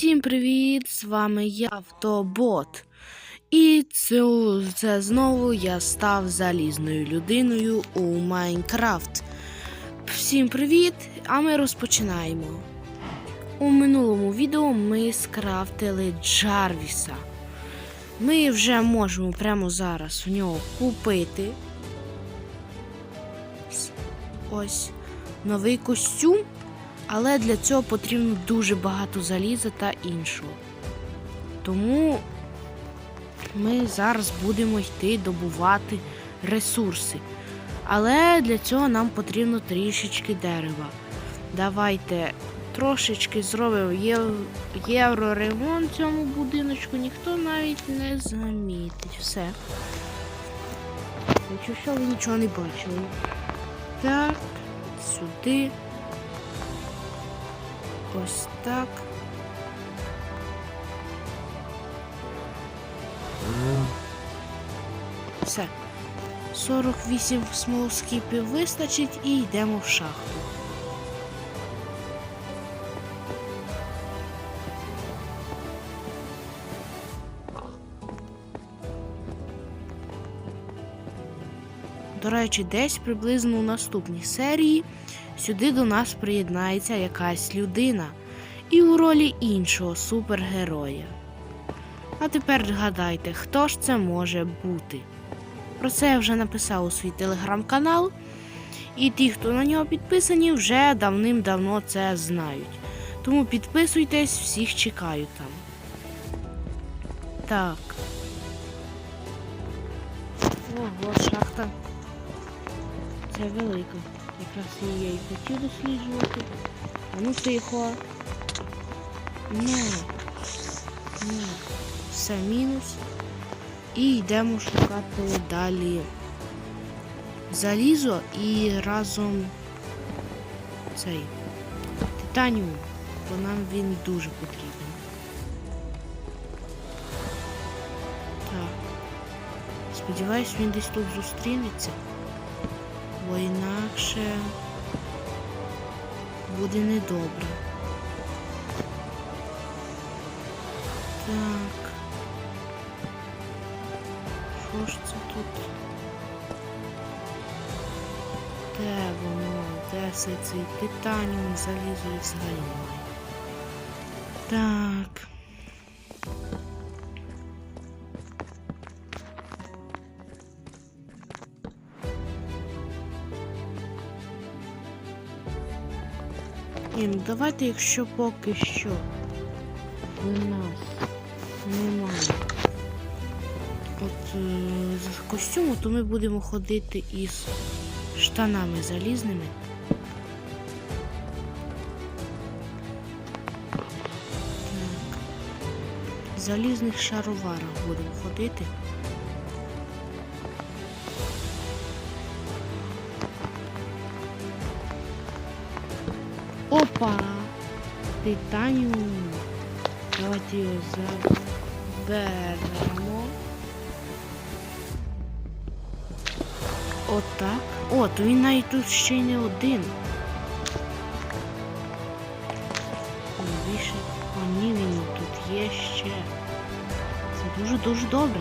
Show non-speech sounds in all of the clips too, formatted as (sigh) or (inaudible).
Всім привіт! З вами я Автобот. І це, це знову я став залізною людиною у Майнкрафт. Всім привіт! А ми розпочинаємо. У минулому відео ми скрафтили Джарвіса. Ми вже можемо прямо зараз в нього купити. Ось новий костюм. Але для цього потрібно дуже багато заліза та іншого. Тому ми зараз будемо йти добувати ресурси. Але для цього нам потрібно трішечки дерева. Давайте трошечки зробимо єв... євроремонт цьому будиночку, ніхто навіть не замітить. Все. Якщо що ви нічого не бачили. Так, сюди. Ось так. Все. 48 смолскіпів вистачить і йдемо в шахту. До речі, десь приблизно у наступній серії сюди до нас приєднається якась людина і у ролі іншого супергероя. А тепер гадайте, хто ж це може бути? Про це я вже написав у свій телеграм-канал, і ті, хто на нього підписані, вже давним-давно це знають. Тому підписуйтесь, всіх чекаю там. Так. Ого, шахта. Це велика. Якраз її я і хотів досліджувати. А ну тихо. Ні. Ні. Все мінус. І йдемо шукати далі залізо і разом цей титаніум, бо нам він дуже потрібен. Так. Сподіваюсь, він десь тут зустрінеться, бо інакше буде недобре. Так. Що ж це тут? Де воно? Де все цей титаніум залізо і взагалі? Так. Давайте, якщо поки що у нас немає от е, костюму, то ми будемо ходити із штанами залізними. Так. Залізних шароварах будемо ходити. Титаніум. Давайте його заберемо. Отак. О, то він навіть тут ще не один. О, ні, він тут є ще. Це дуже-дуже добре.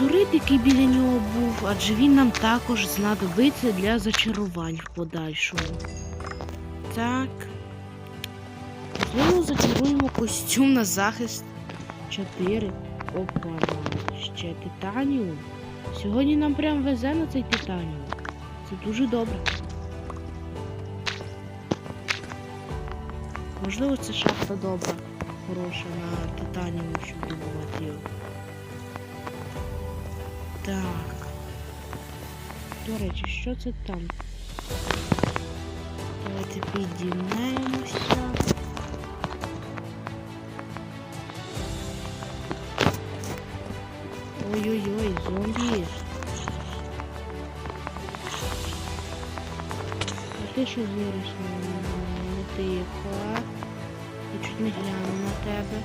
Лазурит, який біля нього був, адже він нам також знадобиться для зачарувань в подальшому. Так. Можливо, зачаруємо костюм на захист 4. Опа, ще титаніум. Сьогодні нам прям везе на цей титаніум. Це дуже добре. Можливо, це шахта добра, хороша на титаніум, щоб добувати його. Так. До речі, що це там? Давайте підіймаємося. Ой-ой-ой, зомбі. А ти що вирішила? Ну тихо. Я чуть не гляну на тебе.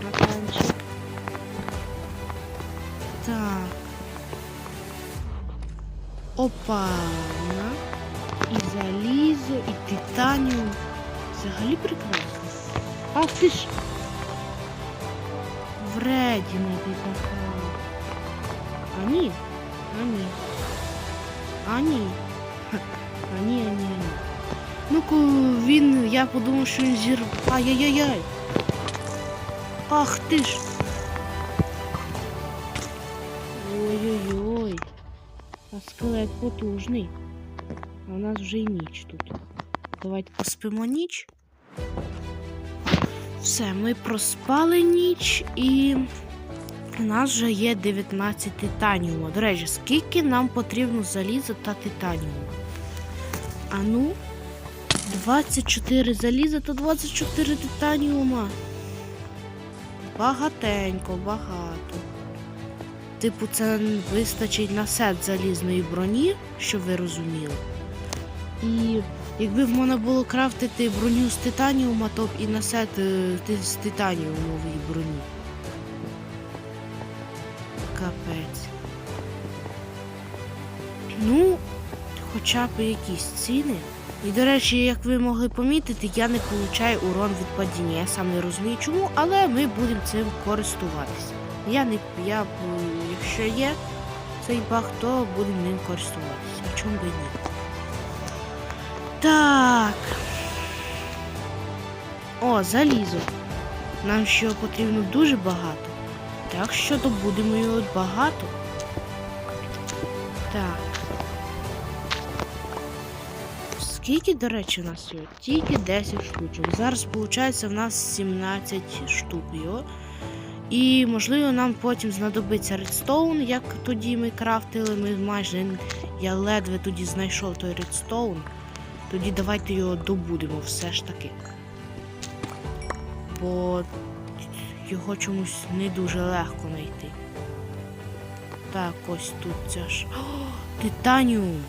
Братанчик. Так. Опа. І залізо, і титаніум. Взагалі прекрасно. Ах ти ж. Вредіна ти. А ні. А ні. А ні. А ні, а ні, а ні. Ну він. Я подумав, що він зір. Ай-яй-яй-яй. Ах ти ж. Скелет потужний. А у нас вже і ніч тут. Давайте поспимо ніч. Все, ми проспали ніч і у нас вже є 19 титаніуму. До речі, скільки нам потрібно заліза та титаніуму? А ну, 24 заліза та 24 титаніума. Багатенько, багато. Типу, це вистачить на сет залізної броні, щоб ви розуміли. І якби в мене було крафтити броню з титаніума, то б і на сет е, з титаніумової броні. Капець. Ну, хоча б якісь ціни. І, до речі, як ви могли помітити, я не получаю урон від падіння. Я сам не розумію чому, але ми будемо цим користуватися. Я не я, якщо є цей баг, то будемо ним користуватися. А чому би ні? Так. О, залізо. Нам ще потрібно дуже багато. Так що добудемо його багато. Так. Скільки, до речі, у нас його? Тільки 10 штучок. Зараз, виходить, в нас 17 штук його. І, можливо, нам потім знадобиться редстоун, як тоді ми крафтили. Ми майже я ледве тоді знайшов той редстоун. Тоді давайте його добудемо все ж таки. Бо його чомусь не дуже легко знайти. Так, ось тут ця ж. О, титаніум!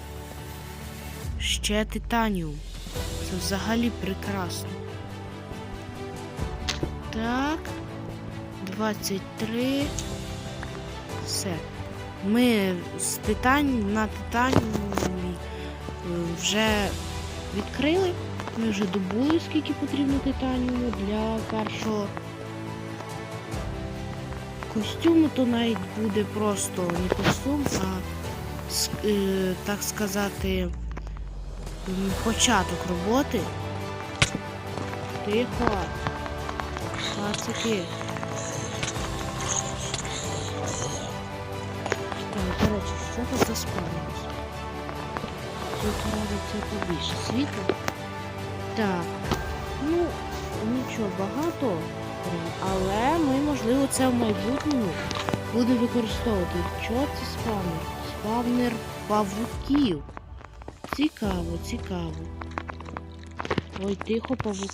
Ще титаніум. Це взагалі прекрасно. Так. 23. Все. Ми з титань на титаніумі е, вже відкрили. Ми вже добули, скільки потрібно титаніуму для першого костюму, то навіть буде просто не костюм, а е, так сказати початок роботи. Тихо. Пацики. Що тут за спавнилось? Тут робиться побільше світла. Так. Ну, нічого багато, але ми, можливо, це в майбутньому будемо використовувати. Що це спавнер? Спавнер павуків. Цікаво, цікаво. Ой, тихо, павук.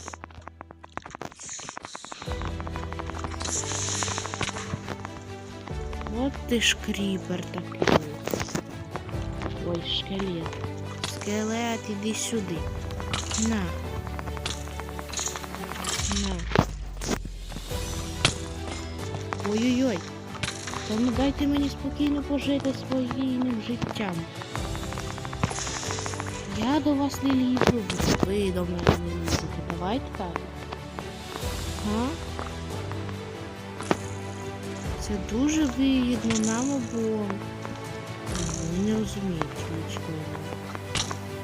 От ти ж кріпер такий. Ой, шкелет. Скелет, іди сюди. На. На. Ой-ой-ой. Та ну дайте мені спокійно пожити своїм життям. Я до вас не лізу, ви до мене не лізете. Давайте так. А? Це дуже вигідно нам обом. Не розумієте нічого.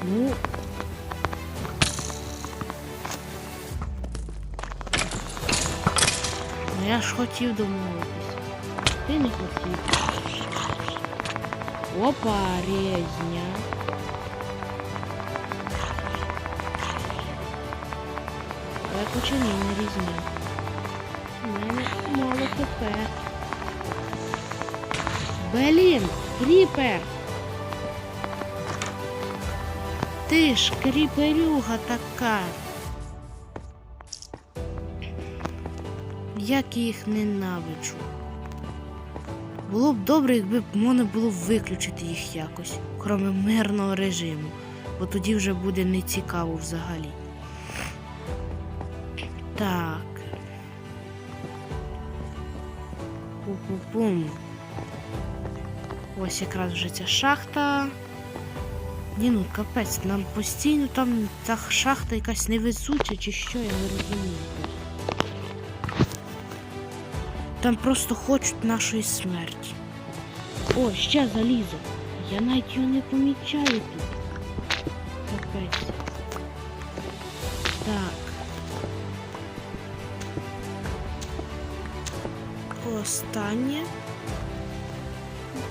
Ну. Ну я ж хотів домовитися. Ти не хотів. Опа, резня. Так почини не різня. У мене мало хп. Блін, кріпер. Ти ж кріперюга така. Як я їх ненавиджу. Було б добре, якби можна було виключити їх якось, крім мирного режиму, бо тоді вже буде нецікаво взагалі. Так. Пу-пу-пум. Ось якраз вже ця шахта. Ні, ну капець, нам постійно там та шахта якась невезуча чи що, я не розумію. Там просто хочуть нашої смерті. О, ще залізо. Я навіть його не помічаю тут. Капець. Так. Останнє.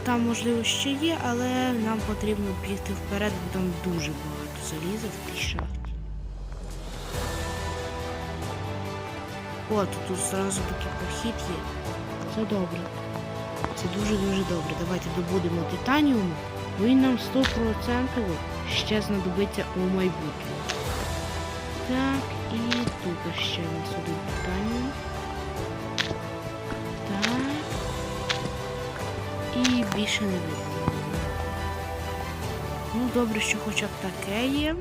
Там, можливо, ще є, але нам потрібно бігти вперед, бо там дуже багато заліза в тій шахті. О, то тут зразу такий похід є. Це добре. Це дуже-дуже добре. Давайте добудемо титаніум, бо він нам 100% ще знадобиться у майбутньому. Так, і тут ще у нас один титаніум. І більше не видно. Ну, добре, що хоча б таке є.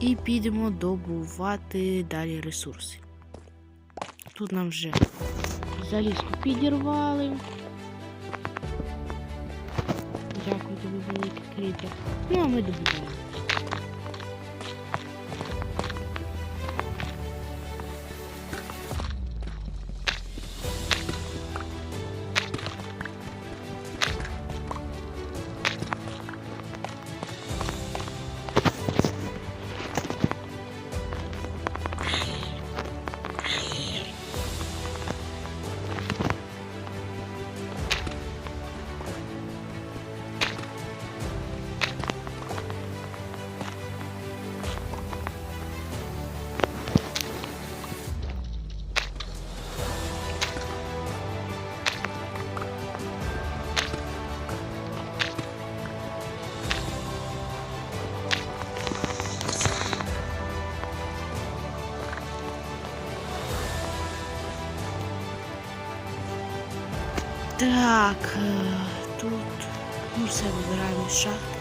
І підемо добувати далі ресурси. Тут нам вже залізку підірвали. Дякую тобі, великий кріпер. Ну, а ми добуваємо. Так, е, тут ну все вибираємо з шахти.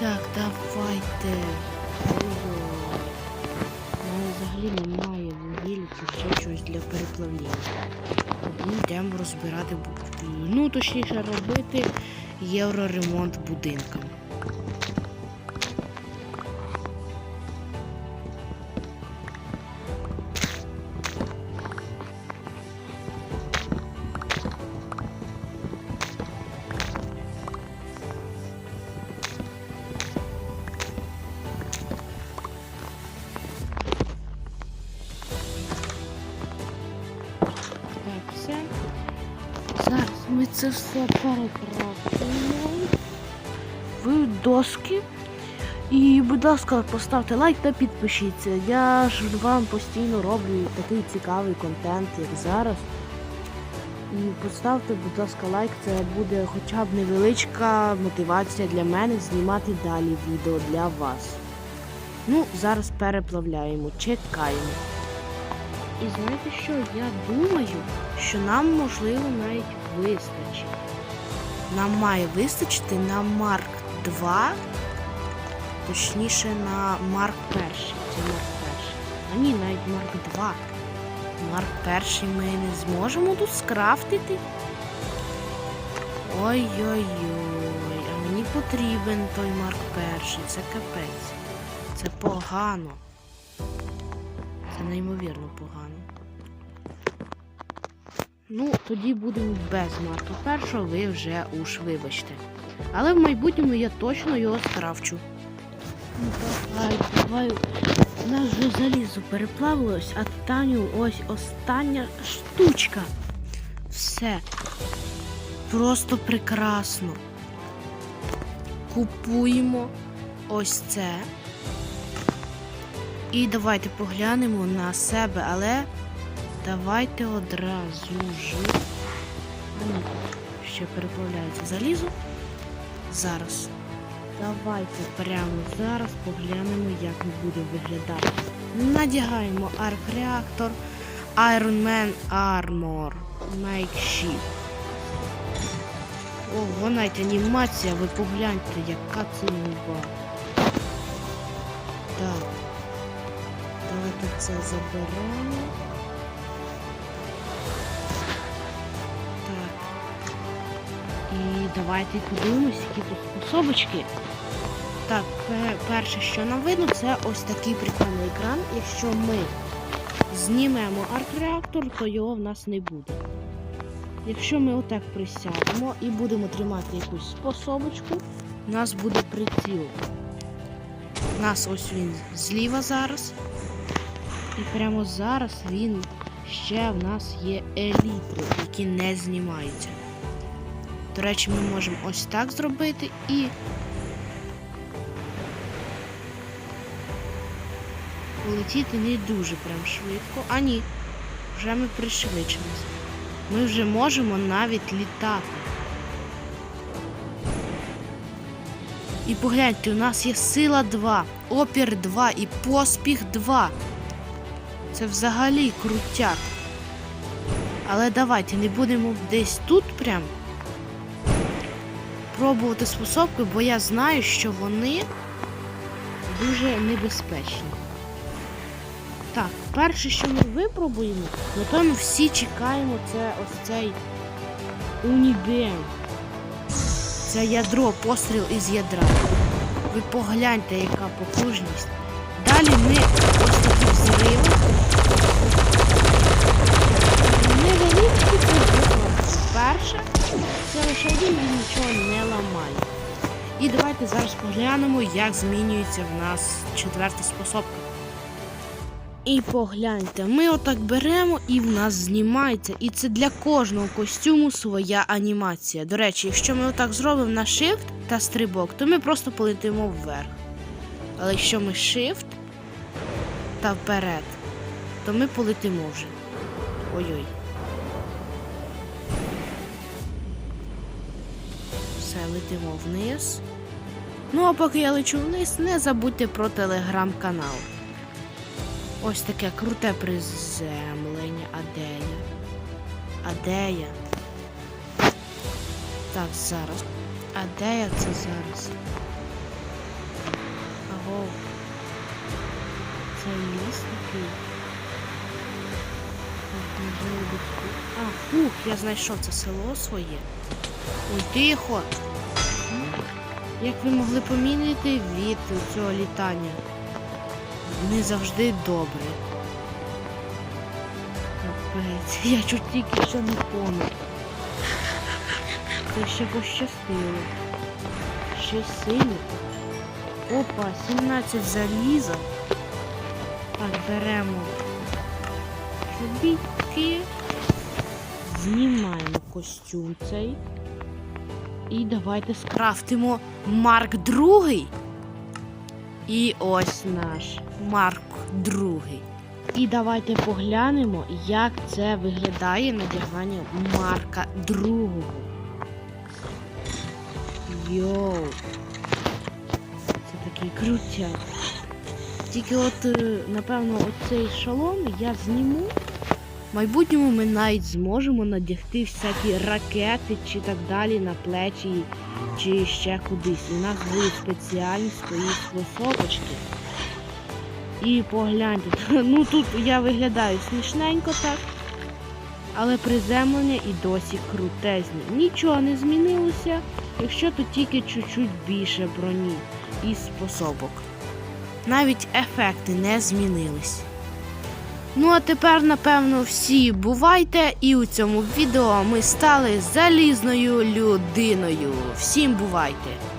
Так, давайте. Взагалі немає вугілля чи ще щось для переплавлення. Йдемо розбирати ну точніше робити євроремонт будинкам. Все перекрафтуємо в доски. І, будь ласка, поставте лайк та підпишіться. Я ж вам постійно роблю такий цікавий контент, як зараз. І поставте, будь ласка, лайк, це буде хоча б невеличка мотивація для мене знімати далі відео для вас. Ну, зараз переплавляємо, чекаємо. І знаєте що? Я думаю, що нам можливо навіть вистачить. Нам має вистачити на Марк 2, точніше на Марк 1. Це Марк 1. А ні, навіть Марк 2. Марк 1 ми не зможемо тут скрафтити. Ой-ой-ой, а мені потрібен той Марк 1. Це капець. Це погано. Це неймовірно погано. Ну, тоді будемо без Марка першого, ви вже уж вибачте. Але в майбутньому я точно його скрафчу. Ну, давай, давай. У нас вже залізо переплавилось, а Таню ось остання штучка. Все. Просто прекрасно. Купуємо ось це. І давайте поглянемо на себе, але давайте одразу ж. Ну, Ще переплавляється залізо. Зараз. Давайте прямо зараз поглянемо, як ми будемо виглядати. Надягаємо арк-реактор, Iron Man Armor, Makeshift. Ого, навіть анімація, ви погляньте, яка це нова. Так. Давайте це заберемо. Давайте подивимось, які тут способочки. Так, перше, що нам видно, це ось такий прикольний екран. Якщо ми знімемо арт-реактор, то його в нас не буде. Якщо ми отак присядемо і будемо тримати якусь способочку, у нас буде приціл. У нас ось він зліва зараз. І прямо зараз він ще в нас є елітри, які не знімаються. До речі, ми можемо ось так зробити і. Полетіти не дуже прям швидко. А ні, вже ми пришвидшилися. Ми вже можемо навіть літати. І погляньте, у нас є сила 2, опір 2 і поспіх 2. Це взагалі крутяк. Але давайте не будемо десь тут прям пробувати способки, бо я знаю, що вони дуже небезпечні. Так, перше, що ми випробуємо, напевно, всі чекаємо, це ось цей Унібем. Це ядро, постріл із ядра. Ви погляньте, яка потужність. Це лише він він нічого не ламає. І давайте зараз поглянемо, як змінюється в нас четверта способка. І погляньте, ми отак беремо і в нас знімається. І це для кожного костюму своя анімація. До речі, якщо ми отак зробимо на Shift та стрибок, то ми просто полетимо вверх. Але якщо ми Shift та вперед, то ми полетимо вже. Ой-ой. Летимо вниз. Ну а поки я лечу вниз, не забудьте про телеграм-канал. Ось таке круте приземлення. А де я? А де я? Так, зараз. А де я це зараз? Аго. Це ліс такий. А, фух, я знайшов це село своє. Ой, тихо. Як ви могли помітити від цього літання? не завжди добре. Капець, я чуть тільки що не помер. Це ще пощастило. Ще сильно. Опа, 17 заліза. Так, беремо чобітки. Знімаємо костюм цей. І давайте скрафтимо Марк другий. І ось наш Марк другий. І давайте поглянемо, як це виглядає надягання Марка другого. Йоу. Це такий крутяк. Тільки от, е, напевно, оцей шолом я зніму. Майбутньому ми навіть зможемо надягти всякі ракети чи так далі на плечі чи ще кудись. У нас будуть спеціальні свої висоточки. І погляньте, (laughs) ну тут я виглядаю смішненько так. Але приземлення і досі крутезні. Нічого не змінилося, якщо то тільки чуть-чуть більше броні і способок. Навіть ефекти не змінились. Ну а тепер, напевно, всі бувайте, і у цьому відео ми стали залізною людиною. Всім бувайте!